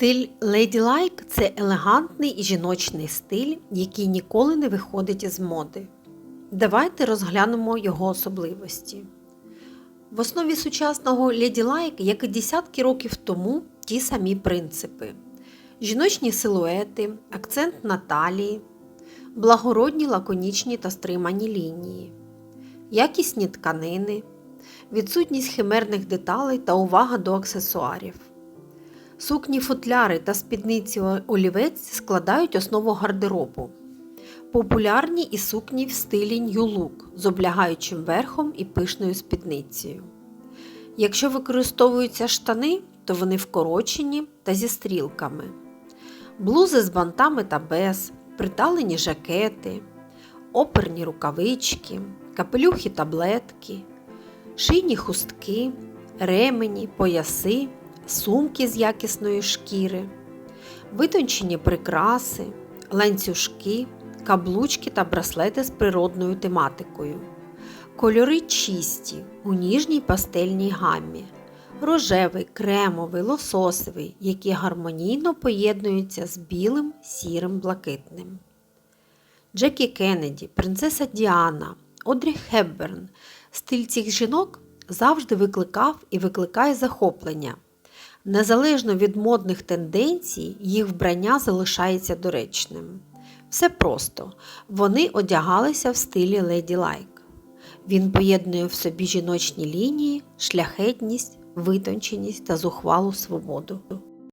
Стиль Ladylike – це елегантний і жіночний стиль, який ніколи не виходить із моди. Давайте розглянемо його особливості. В основі сучасного Ladylike, як і десятки років тому, ті самі принципи: жіночні силуети, акцент на талії, благородні лаконічні та стримані лінії, якісні тканини, відсутність химерних деталей та увага до аксесуарів. Сукні футляри та спідниці олівець складають основу гардеробу. Популярні і сукні в стилі Look з облягаючим верхом і пишною спідницею. Якщо використовуються штани, то вони вкорочені та зі стрілками, блузи з бантами та без, приталені жакети, оперні рукавички, капелюхи таблетки, шийні хустки, ремені, пояси, сумки з якісної шкіри, витончені прикраси, ланцюжки, каблучки та браслети з природною тематикою. Кольори чисті у ніжній пастельній гамі, рожевий, кремовий, лососовий, які гармонійно поєднуються з білим, сірим, блакитним. Джекі Кеннеді, принцеса Діана, Одрі Хепберн. Стиль цих жінок завжди викликав і викликає захоплення. Незалежно від модних тенденцій, їх вбрання залишається доречним. Все просто, вони одягалися в стилі леді лайк. Він поєднує в собі жіночні лінії, шляхетність, витонченість та зухвалу свободу.